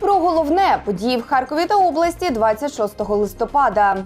Про головне події в Харкові та області 26 листопада.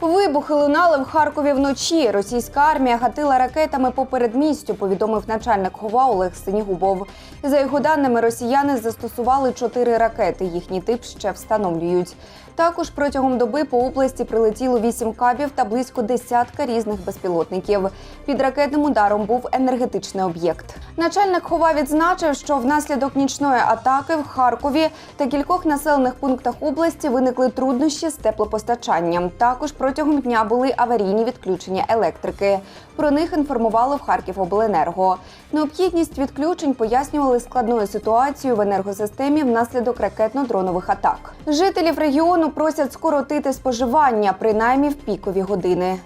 Вибухи лунали в Харкові вночі. Російська армія гатила ракетами по передмістю, повідомив начальник ХОВА Олег Синігубов. За його даними, росіяни застосували чотири ракети. Їхній тип ще встановлюють. Також протягом доби по області прилетіло вісім кабів та близько десятка різних безпілотників. Під ракетним ударом був енергетичний об'єкт. Начальник хова відзначив, що внаслідок нічної атаки в Харкові та кількох населених пунктах області виникли труднощі з теплопостачанням. Також протягом дня були аварійні відключення електрики. Про них інформували в Харківобленерго. Необхідність відключень пояснювали складною ситуацією в енергосистемі внаслідок ракетно-дронових атак. Жителів регіону просять скоротити споживання принаймні в пікові години.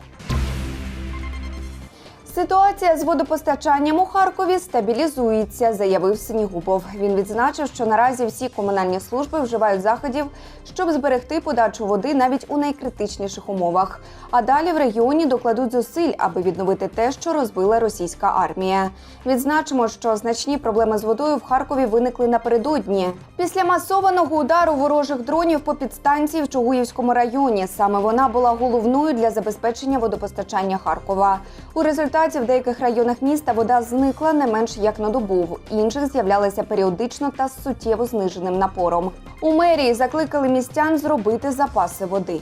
Ситуація з водопостачанням у Харкові стабілізується, заявив Синігубов. Він відзначив, що наразі всі комунальні служби вживають заходів, щоб зберегти подачу води навіть у найкритичніших умовах. А далі в регіоні докладуть зусиль, аби відновити те, що розбила російська армія. Відзначимо, що значні проблеми з водою в Харкові виникли напередодні. Після масованого удару ворожих дронів по підстанції в Чугуївському районі. Саме вона була головною для забезпечення водопостачання Харкова. У результаті в деяких районах міста вода зникла не менш як на добу. В інших з'являлася періодично та з суттєво зниженим напором. У мерії закликали містян зробити запаси води.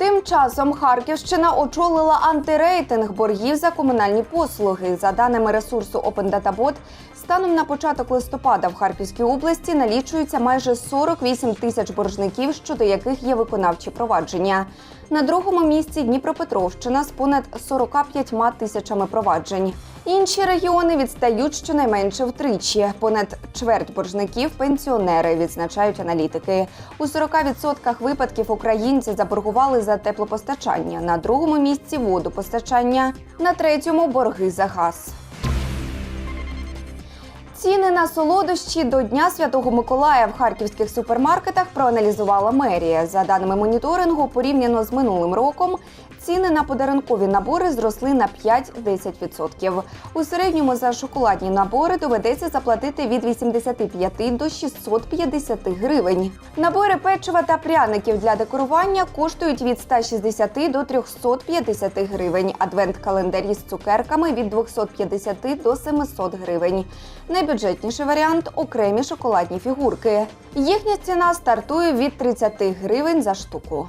Тим часом Харківщина очолила антирейтинг боргів за комунальні послуги. За даними ресурсу Open Data Bot, станом на початок листопада в Харківській області налічується майже 48 тисяч боржників, щодо яких є виконавчі провадження. На другому місці Дніпропетровщина з понад 45 тисячами проваджень. Інші регіони відстають щонайменше втричі. Понад чверть боржників пенсіонери, відзначають аналітики. У 40% випадків українці заборгували за теплопостачання, на другому місці водопостачання, на третьому борги за газ. Ціни на солодощі до Дня Святого Миколая в харківських супермаркетах проаналізувала мерія. За даними моніторингу, порівняно з минулим роком, ціни на подарункові набори зросли на 5-10%. У середньому за шоколадні набори доведеться заплатити від 85 до 650 гривень. Набори печива та пряників для декорування коштують від 160 до 350 гривень. Адвент-календарі з цукерками від 250 до 700 гривень. Найбюджетніший варіант окремі шоколадні фігурки. Їхня ціна стартує від 30 гривень за штуку.